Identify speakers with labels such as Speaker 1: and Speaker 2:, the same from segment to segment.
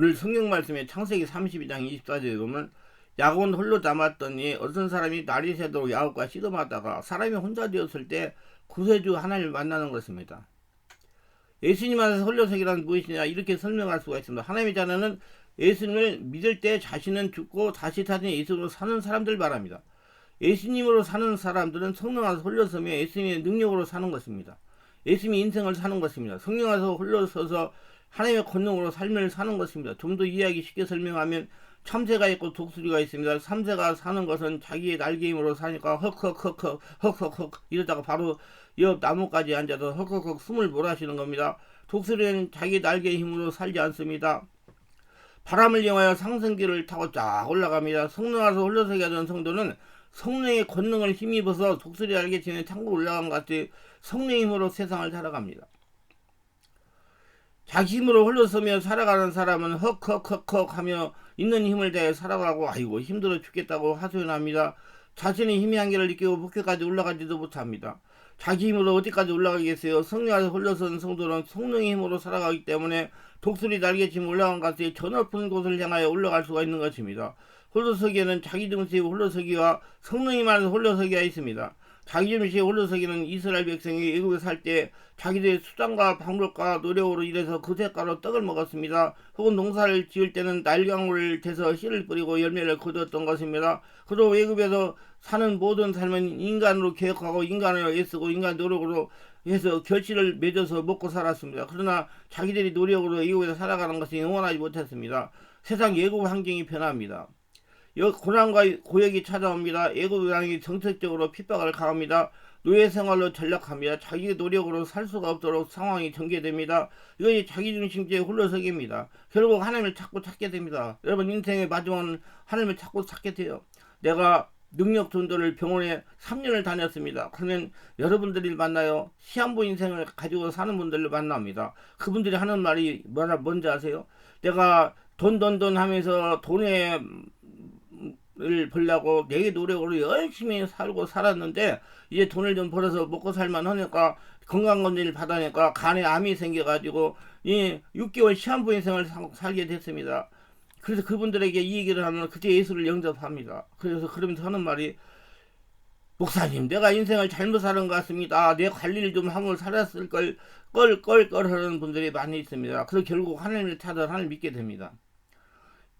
Speaker 1: 오늘 성경 말씀에 창세기 32장 24절에 보면 야곱은 홀로 남았더니 어떤 사람이 날이 새도록 야곱과 씨름하다가 사람이 혼자 되었을 때 구세주 하나님을 만나는 것입니다. 예수님 안에서 홀로서기란 무엇이냐 이렇게 설명할 수가 있습니다. 하나님의 자녀는 예수님을 믿을 때 자신은 죽고 다시 타진 예수로 사는 사람들 말합니다. 예수님으로 사는 사람들은 성령 안에서 홀려서며 예수님의 능력으로 사는 것입니다. 예수님이 인생을 사는 것입니다. 성령 안에서 홀려서서 하나님의 권능으로 삶을 사는 것입니다. 좀 더 이해하기 쉽게 설명하면 참새가 있고 독수리가 있습니다. 참새가 사는 것은 자기의 날개 힘으로 사니까 헉헉헉헉 헉헉헉 이러다가 바로 옆 나무까지 앉아서 헉헉헉 숨을 몰아쉬는 겁니다. 독수리는 자기 날개 힘으로 살지 않습니다. 바람을 이용하여 상승기를 타고 쫙 올라갑니다. 성령 안에서 홀려서게 하던 성도는 성령의 권능을 힘입어서 독수리 날개 치는 창고 올라간 것 같이 성령의 힘으로 세상을 살아갑니다. 자기 힘으로 홀로서며 살아가는 사람은 헉헉헉헉 하며 있는 힘을 다해 살아가고 아이고 힘들어 죽겠다고 하소연합니다. 자신의 힘의 한계를 느끼고 목표까지 올라가지도 못합니다. 자기 힘으로 어디까지 올라가겠어요? 성령 안에 홀려서는 성도는 성령의 힘으로 살아가기 때문에 독수리 날개쯤 올라간 것이 저 높은 곳을 향하여 올라갈 수가 있는 것입니다. 홀로서기에는 자기 중심의 홀로서기와 성령님 안에서 홀로서기가 있습니다. 자기 중심의 홀로서기는 이스라엘 백성이 애굽에 살 때 자기들의 수단과 방법과 노력으로 일해서 그 대가로 떡을 먹었습니다. 혹은 농사를 지을 때는 날강물을 대서 씨를 뿌리고 열매를 거두었던 것입니다. 그리고 애굽에서 사는 모든 삶은 인간으로 계획하고 인간을 애쓰고 인간 노력으로 해서 결실을 맺어서 먹고 살았습니다. 그러나 자기들이 노력으로 애굽에서 살아가는 것이 영원하지 못했습니다. 세상 애굽 환경이 변합니다. 고난과 고역이 찾아옵니다. 왕이 정책적으로 핍박을 가합니다. 노예 생활로 전락합니다. 자기 노력으로 살 수가 없도록 상황이 전개됩니다. 이것이 자기중심주의 홀로서기입니다. 결국 하나님을 찾고 찾게 됩니다. 여러분 인생의 마지막은 하나님을 찾고 찾게 돼요. 내가 능력 존도를 병원에 3년을 다녔습니다. 그러면 여러분들이 만나요. 시한부 인생을 가지고 사는 분들을 만납니다. 그분들이 하는 말이 뭐라 뭔지 아세요? 내가 돈 돈 돈 하면서 돈에 을 벌려고 내 노력으로 열심히 살고 살았는데 이제 돈을 좀 벌어서 먹고 살만 하니까 건강검진을 받아니까 간에 암이 생겨가지고 이 6개월 시한부 인생을 살게 됐습니다. 그래서 그분들에게 이 얘기를 하면 그때 예수를 영접합니다. 그래서 그러면서 하는 말이 목사님 내가 인생을 잘못 사는 것 같습니다. 내 관리를 좀 하고 살았을 걸 껄껄껄 하는 분들이 많이 있습니다. 그래서 결국 하나님을 찾아 하나님을 믿게 됩니다.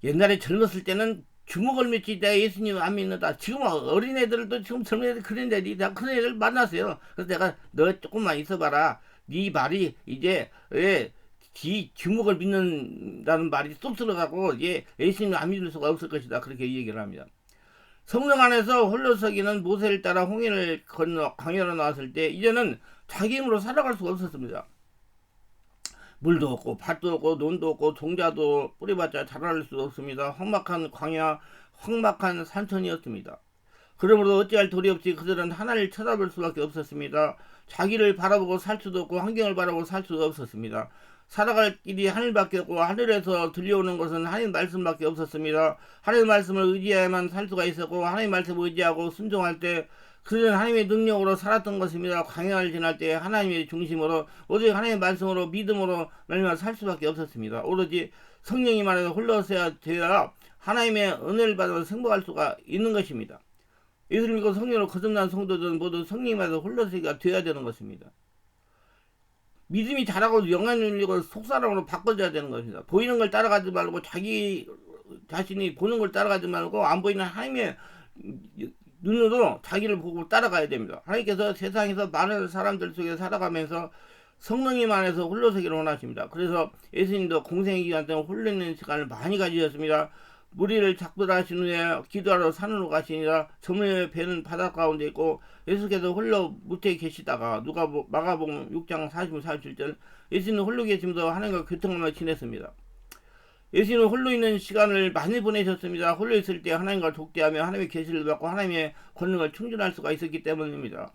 Speaker 1: 옛날에 젊었을 때는 주먹을 맺지 내가 예수님 안 믿는다. 지금 어린애들도 지금 젊은 애들 그런 애들이 내가 그런 애들 만났어요. 그래서 내가 너 조금만 있어봐라. 네 말이 이제 왜지 주먹을 믿는다는 말이 쏙 들어가고 예, 예수님 안 믿을 수가 없을 것이다. 그렇게 얘기를 합니다. 성령 안에서 홀로 서기는 모세를 따라 홍해를 건너 강연로 나왔을 때 이제는 자기 힘으로 살아갈 수가 없었습니다. 물도 없고 밭도 없고 논도 없고 동자도 뿌리봤자 자랄 수 없습니다. 험막한 광야, 험막한 산천이었습니다. 그러므로 어찌할 도리 없이 그들은 하나님을 쳐다볼 수밖에 없었습니다. 자기를 바라보고 살 수도 없고 환경을 바라보고 살 수도 없었습니다. 살아갈 길이 하늘밖에 없고 하늘에서 들려오는 것은 하나님 말씀밖에 없었습니다. 하나님 말씀을 의지해야만 살 수가 있었고 하나님 말씀을 의지하고 순종할 때 그들은 하나님의 능력으로 살았던 것입니다. 광야를 지날 때 하나님의 중심으로 오직 하나님의 말씀으로 믿음으로 말미암아 살 수밖에 없었습니다. 오로지 성령이 말해서 홀러서야 되어야 하나님의 은혜를 받아 승복할 수가 있는 것입니다. 예수를 믿고 성령으로 거듭난 성도들은 모두 성령이 말해서 홀러서가 되어야 되는 것입니다. 믿음이 자라고 영향 눌리고 속사람으로 바꿔줘야 되는 것입니다. 보이는 걸 따라가지 말고 자기 자신이 보는 걸 따라가지 말고 안 보이는 하나님의 눈으로 자기를 보고 따라가야 됩니다. 하나님께서 세상에서 많은 사람들 속에 살아가면서 성령님 안에서 홀로서기를 원하십니다. 그래서 예수님도 공생의 기간 동안 홀리는 시간을 많이 가지셨습니다. 무리를 작별하신 후에 기도하러 산으로 가시니라 저물의 배는 바닷 가운데 있고 예수께서 홀로 무태에 계시다가 누가 마가복음 6장 40, 47절 예수는 홀로 계시면서 하나님과 교통하며 지냈습니다. 예수님은 홀로 있는 시간을 많이 보내셨습니다. 홀로 있을 때 하나님과 독대하며 하나님의 계시를 받고 하나님의 권능을 충전할 수가 있었기 때문입니다.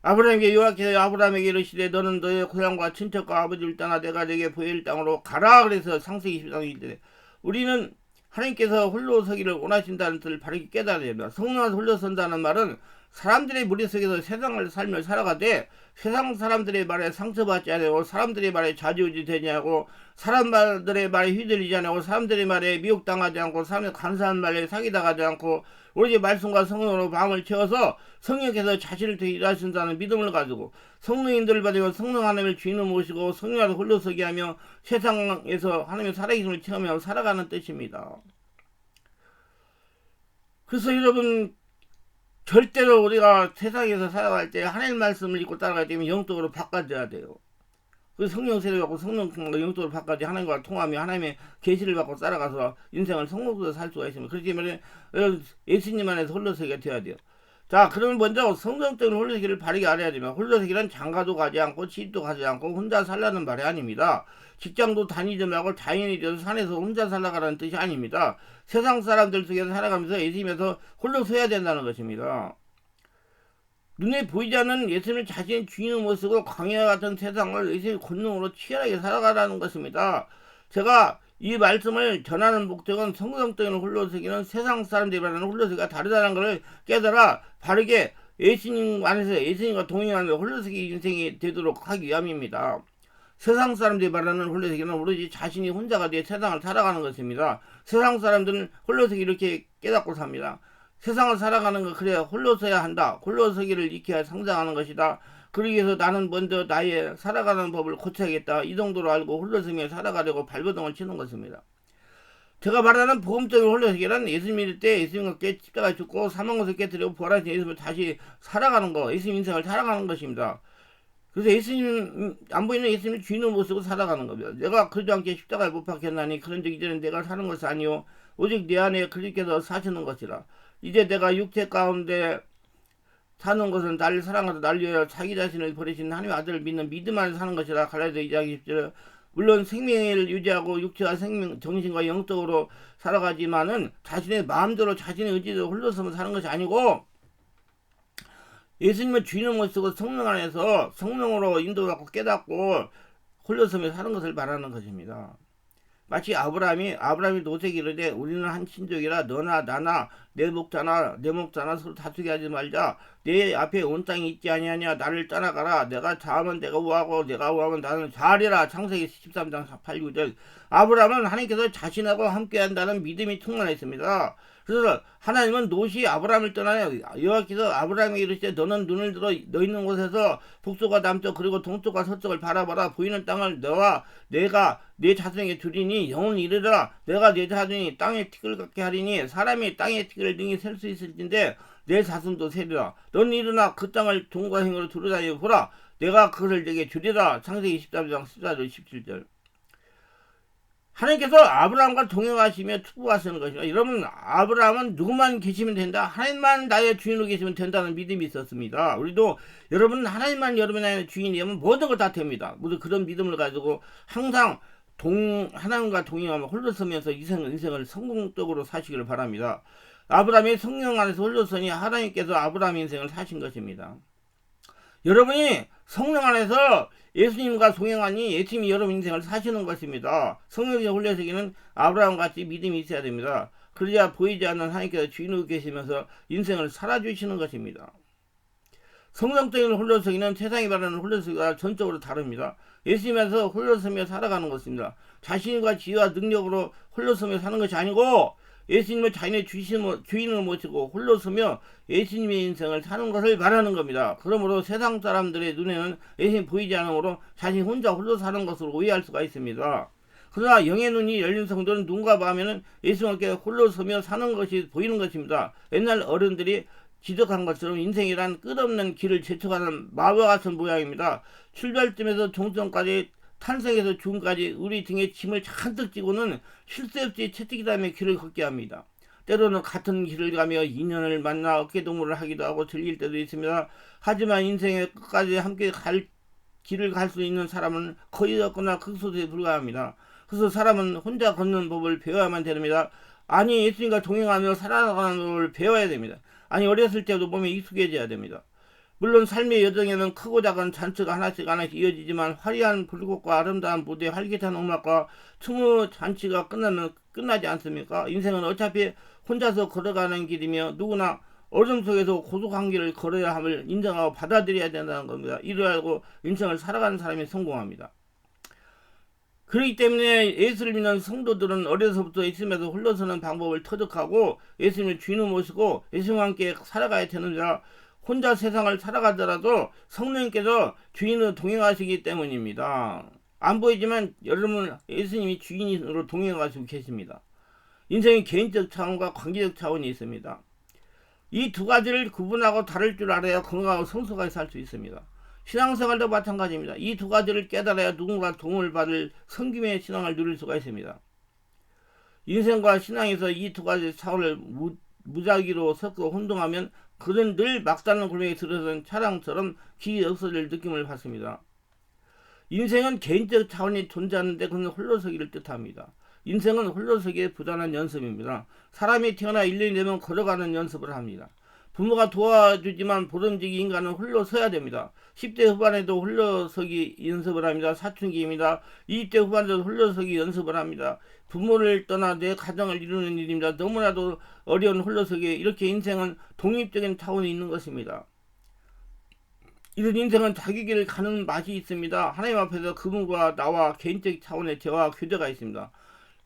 Speaker 1: 아브라함에게 요하께서 아브라함에게 이르시되 너는 너의 고향과 친척과 아버지를 떠나 내가 내게 보일 땅으로 가라 그래서 상세기 10장이 되 우리는 하나님께서 홀로 서기를 원하신다는 뜻을 바르게 깨달아야 됩니다. 성령을 홀로 선다는 말은 사람들의 무리 속에서 세상을 삶을 살아가되 세상 사람들의 말에 상처받지 않고 사람들의 말에 좌지우지 되지 않고 사람들의 말에 휘둘리지 않고 사람들의 말에 미혹당하지 않고 사람의 간사한 말에 사기당하지 않고 오로지 말씀과 성령으로 마음을 채워서 성령께서 자신을 되게 일하신다는 믿음을 가지고 성령인들을 받으며 성령 하나님을 주인을 모시고 성령으로 홀로 서게 하며 세상에서 하나님의 살아계심을 체험하며 살아가는 뜻입니다. 그래서 여러분 절대로 우리가 세상에서 살아갈 때 하나님 말씀을 읽고 따라갈 때면 영적으로 바꿔져야 돼요. 그 성령 세례 받고 성령 영적으로 바꿔지 하나님과 통하며 하나님의 계시를 받고 따라가서 인생을 성공적으로 살 수가 있습니다. 그렇지만 예수님 안에서 홀로서기가 되어야 돼요. 자, 그러면 먼저 성경적인 홀로서기를 바르게 알아야 되면 홀로서기는 장가도 가지 않고 집도 가지 않고 혼자 살라는 말이 아닙니다. 직장도 다니지 말고 자연이 되어서 산에서 혼자 살아가라는 뜻이 아닙니다. 세상 사람들 속에서 살아가면서 예수님에서 홀로 서야 된다는 것입니다. 눈에 보이지 않는 예수님을 자신의 주인으로 모시고 광야 같은 세상을 예수님의 권능으로 치열하게 살아가라는 것입니다. 제가 이 말씀을 전하는 목적은 성경적인 홀로서기는 세상 사람들이 말하는 홀로서기가 다르다는 것을 깨달아 바르게 예수님 안에서 예수님과 동행하는 홀로서기 인생이 되도록 하기 위함입니다. 세상 사람들이 말하는 홀로서기는 오로지 자신이 혼자가 돼 세상을 살아가는 것입니다. 세상 사람들은 홀로서기 이렇게 깨닫고 삽니다. 세상을 살아가는 거 그래야 홀로 서야 한다. 홀로 서기를 익혀야 성장하는 것이다. 그러기 위해서 나는 먼저 나의 살아가는 법을 고쳐야겠다. 이 정도로 알고 홀로 서며 살아가려고 발버둥을 치는 것입니다. 제가 말하는 보험적인 홀로서기는 예수님 믿을 때 예수님과 십자가 죽고 사망 것을 깨뜨리고 부활하신 예수님을 다시 살아가는 거, 예수님 인생을 살아가는 것입니다. 그래서 예수님 안 보이는 예수님을 주인으로 모시고 살아가는 겁니다. 내가 그러지 않게 십자가에 못 박혔나니 그런 적 이전에 내가 사는 것이 아니요 오직 내 안에 그리스께서 사시는 것이라. 이제 내가 육체 가운데 사는 것은 나를 사랑하다 날려야 자기 자신을 버리신 하나님의 아들을 믿는 믿음 안에 사는 것이라 갈라디아 2장 20절 물론 생명을 유지하고 육체와 생명, 정신과 영적으로 살아가지만은 자신의 마음대로 자신의 의지대로 홀로서만 사는 것이 아니고 예수님의 주인을 모시고 성령 안에서 성령으로 인도받고 깨닫고 홀로서며 사는 것을 말하는 것입니다. 마치 아브라함이 아브라함이 이르되 우리는 한 친족이라 너나 나나 내 목자나 내 목자나 서로 다투게 하지 말자. 내 앞에 온 땅이 있지 아니하냐. 나를 떠나가라. 내가 자하면 내가 우하고 내가 우하면 나는 자리라. 창세기 13장 8, 9절. 아브라함은 하나님께서 자신하고 함께한다는 믿음이 충만했습니다. 그래서 하나님은 노시 아브라함을 떠나요. 여호와께서 아브라함에게 이르시되 너는 눈을 들어 너 있는 곳에서 북쪽과 남쪽 그리고 동쪽과 서쪽을 바라봐라. 보이는 땅을 너와 내가 내 자손에게 주리니 영원 이르라. 내가 내 자손이 땅에 티끌 같게 하리니 사람이 땅에 티끌 을 등이 셀 수 있을진데 내 자손도 세리라 넌 일어나 그 땅을 동과 행으로 두루다니고 보라 내가 그것을 내게 주리라 창세기 13장 14절 17절 하나님께서 아브라함과 동행하시며 투부하시는 것이다. 여러분 아브라함은 누구만 계시면 된다. 하나님만 나의 주인으로 계시면 된다는 믿음이 있었습니다. 우리도 여러분 하나님만 여러분의 주인이면 모든 걸 다 됩니다. 모두 그런 믿음을 가지고 항상 동 하나님과 동행하며 홀로 서면서 인생, 인생을 성공적으로 사시기를 바랍니다. 아브라함이 성령 안에서 홀로 서니 하나님께서 아브라함 인생을 사신 것입니다. 여러분이 성령 안에서 예수님과 동행하니 예수님이 여러분 인생을 사시는 것입니다. 성령의 홀려서기는 아브라함 같이 믿음이 있어야 됩니다. 그러자 보이지 않는 하나님께서 주인으로 계시면서 인생을 살아주시는 것입니다. 성령적인 홀려서기는 세상이 말하는 홀려서기가 전적으로 다릅니다. 예수님에서 홀려서며 살아가는 것입니다. 자신과 지혜와 능력으로 홀려서며 사는 것이 아니고 예수님을 자신의 주인을 모시고 홀로 서며 예수님의 인생을 사는 것을 말하는 겁니다. 그러므로 세상 사람들의 눈에는 예수님 보이지 않으므로 자신 혼자 홀로 사는 것으로 오해할 수가 있습니다. 그러나 영의 눈이 열린 성도는 눈과 마음에는 예수님께 홀로 서며 사는 것이 보이는 것입니다. 옛날 어른들이 지적한 것처럼 인생이란 끝없는 길을 제쳐가는 마와 같은 모양입니다. 출발점에서 종점까지 탄생에서 죽음까지 우리 등에 짐을 잔뜩 지고는 쉴새 없이 채찍이 다음에 길을 걷게 합니다. 때로는 같은 길을 가며 인연을 만나 어깨동무를 하기도 하고 들릴 때도 있습니다. 하지만 인생의 끝까지 함께 갈 길을 갈 수 있는 사람은 거의 없거나 극소수에 불과합니다. 그래서 사람은 혼자 걷는 법을 배워야만 됩니다. 아니 예수님과 동행하며 살아가는 법을 배워야 됩니다. 아니 어렸을 때도 몸에 익숙해져야 됩니다. 물론 삶의 여정에는 크고 작은 잔치가 하나씩 하나씩 이어지지만 화려한 불꽃과 아름다운 무대, 활기찬 음악과 춤의 잔치가 끝나면 끝나지 않습니까? 인생은 어차피 혼자서 걸어가는 길이며 누구나 어둠 속에서 고독한길을 걸어야 함을 인정하고 받아들여야 된다는 겁니다. 이를 알고 인생을 살아가는 사람이 성공합니다. 그렇기 때문에 예수를 믿는 성도들은 어려서부터 예수님에서 흘러서는 방법을 터득하고 예수님을 주인으로 모시고 예수님과 함께 살아가야 되느니라 혼자 세상을 살아가더라도 성령님께서 주인으로 동행하시기 때문입니다. 안 보이지만 여러분 예수님이 주인으로 동행하시고 계십니다. 인생의 개인적 차원과 관계적 차원이 있습니다. 이 두 가지를 구분하고 다를 줄 알아야 건강하고 성숙하게 살 수 있습니다. 신앙생활도 마찬가지입니다. 이 두 가지를 깨달아야 누군가 도움을 받을 성김의 신앙을 누릴 수가 있습니다. 인생과 신앙에서 이 두 가지 차원을 무, 무작위로 섞어 혼동하면 그는 늘 막다른 골목에 들어선 차량처럼 길이 없어질 느낌을 받습니다. 인생은 개인적 차원이 존재하는데 그는 홀로서기를 뜻합니다. 인생은 홀로서기에 부단한 연습입니다. 사람이 태어나 1년이 되면 걸어가는 연습을 합니다. 부모가 도와주지만 보름지기 인간은 홀로 서야 됩니다. 10대 후반에도 홀로서기 연습을 합니다. 사춘기입니다. 20대 후반에도 홀로서기 연습을 합니다. 부모를 떠나 내 가정을 이루는 일입니다. 너무나도 어려운 홀로서기 이렇게 인생은 독립적인 차원이 있는 것입니다. 이런 인생은 자기 길을 가는 맛이 있습니다. 하나님 앞에서 그분과 나와 개인적 차원의 대화 교제가 있습니다.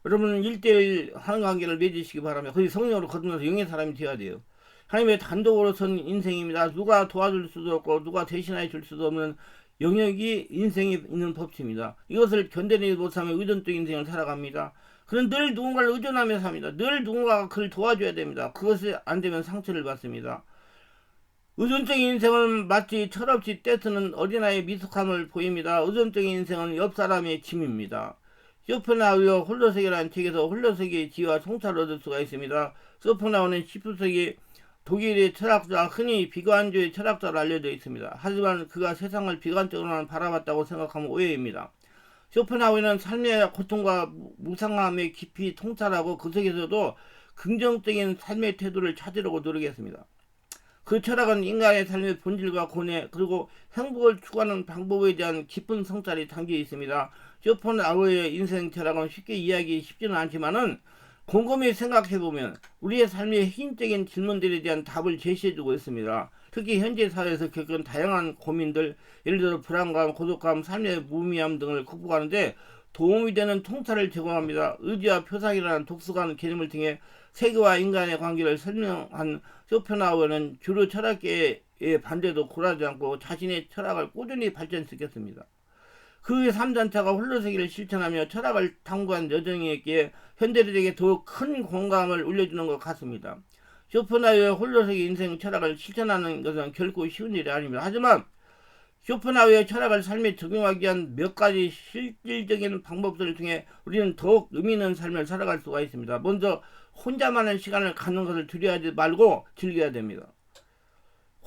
Speaker 1: 여러분은 1대1 하는 관계를 맺으시기 바랍니다. 거기 성령으로 거듭나서 영의 사람이 되어야 돼요. 하나님의 단독으로 선 인생입니다. 누가 도와줄 수도 없고 누가 대신해 줄 수도 없는 영역이 인생이 있는 법칙입니다. 이것을 견뎌내지 못하면 의존적 인생을 살아갑니다. 그는 늘 누군가를 의존하며 삽니다. 늘 누군가가 그를 도와줘야 됩니다. 그것이 안 되면 상처를 받습니다. 의존적인 인생은 마치 철없이 떼쓰는 어린아이의 미숙함을 보입니다. 의존적인 인생은 옆 사람의 짐입니다. 쇼펜하우어 홀로세계라는 책에서 홀로세계의 지와 총차를 얻을 수가 있습니다. 쇼펜하우는 10세기 독일의 철학자 흔히 비관주의 철학자로 알려져 있습니다. 하지만 그가 세상을 비관적으로만 바라봤다고 생각하면 오해입니다. 쇼펜하우는 삶의 고통과 무상함에 깊이 통찰하고 그 속에서도 긍정적인 삶의 태도를 찾으려고 노력했습니다. 그 철학은 인간의 삶의 본질과 고뇌 그리고 행복을 추구하는 방법에 대한 깊은 성찰이 담겨 있습니다. 쇼펜하우의 인생 철학은 쉽게 이해하기 쉽지는 않지만은 곰곰이 생각해보면 우리의 삶의 핵심적인 질문들에 대한 답을 제시해주고 있습니다. 특히 현재 사회에서 겪은 다양한 고민들, 예를 들어 불안감, 고독감, 삶의 무미함 등을 극복하는데 도움이 되는 통찰을 제공합니다. 의지와 표상이라는 독특한 개념을 통해 세계와 인간의 관계를 설명한 쇼펜하우어는 주로 철학계의 반대도 굴하지 않고 자신의 철학을 꾸준히 발전시켰습니다. 그의 삶전체가 홀로서기를 실천하며 철학을 탐구한 여정이었기에 현대인에게 더욱 큰 공감을 울려주는 것 같습니다. 쇼펜하우의 홀로서기 인생 철학을 실천하는 것은 결코 쉬운 일이 아닙니다. 하지만 쇼펜하우의 철학을 삶에 적용하기 위한 몇 가지 실질적인 방법들을 통해 우리는 더욱 의미 있는 삶을 살아갈 수가 있습니다. 먼저 혼자만의 시간을 갖는 것을 두려워하지 말고 즐겨야 됩니다.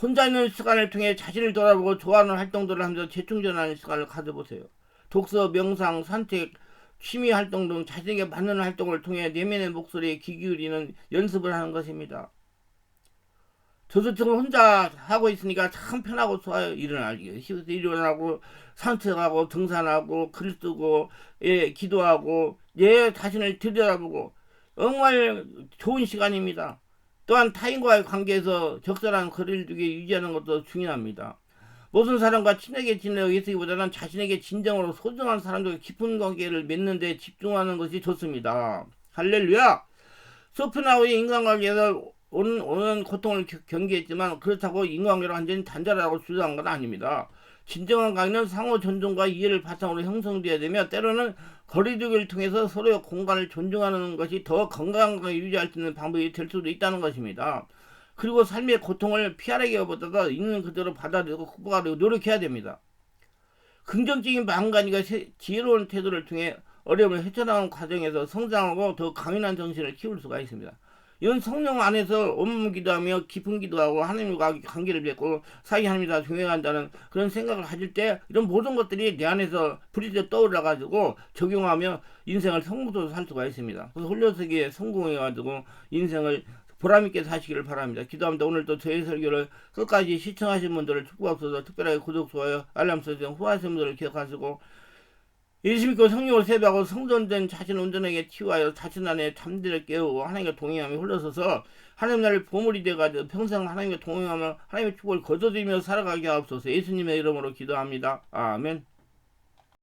Speaker 1: 혼자 있는 시간을 통해 자신을 돌아보고 좋아하는 활동들을 하면서 재충전하는 시간을 가져보세요. 독서, 명상, 산책, 취미 활동 등 자신에게 맞는 활동을 통해 내면의 목소리에 귀 기울이는 연습을 하는 것입니다. 지금 혼자 하고 있으니까 참 편하고 좋아요. 일어나기. 일어나고 산책하고 등산하고 글 쓰고 예, 기도하고 예 자신을 들여다보고 정말 좋은 시간입니다. 또한 타인과의 관계에서 적절한 거리를 두게 유지하는 것도 중요합니다. 모든 사람과 친하게 지내고 있기보다는 자신에게 진정으로 소중한 사람들과 깊은 관계를 맺는 데 집중하는 것이 좋습니다. 할렐루야! 소프나우의 인간관계에서 오는, 오는 고통을 경계했지만 그렇다고 인간관계를 완전히 단절하고 주장한 건 아닙니다. 진정한 관계는 상호 존중과 이해를 바탕으로 형성되어야 되며 때로는 거리두기를 통해서 서로의 공간을 존중하는 것이 더 건강하게 유지할 수 있는 방법이 될 수도 있다는 것입니다. 그리고 삶의 고통을 피하기보다도 있는 그대로 받아들이고 극복하려고 노력해야 됩니다. 긍정적인 마음가짐과 지혜로운 태도를 통해 어려움을 헤쳐나가는 과정에서 성장하고 더 강인한 정신을 키울 수가 있습니다. 이건 성령 안에서 온몸 기도하며 깊은 기도하고 하나님과 관계를 맺고 사이 하나님과 동행한다는 그런 생각을 가질 때 이런 모든 것들이 내 안에서 불이 떠올라 가지고 적용하며 인생을 성공적으로 살 수가 있습니다. 그래서 홀려서기에 성공해 가지고 인생을 보람있게 사시기를 바랍니다. 기도합니다. 오늘도 저희 설교를 끝까지 시청하신 분들을 축복하소서 특별하게 구독, 좋아요, 알람 설정, 후하신 분들을 기억하시고 예수 믿고 성령을 세배하고 성전된 자신을 온전하게 치유하여 자신 안에 잠들을 깨우고 하나님과 동행하며 흘러서서 하나님 나라의 보물이 되가지고 평생 하나님과 동행하며 하나님의 축복을 거둬들이며 살아가게 하옵소서 예수님의 이름으로 기도합니다. 아멘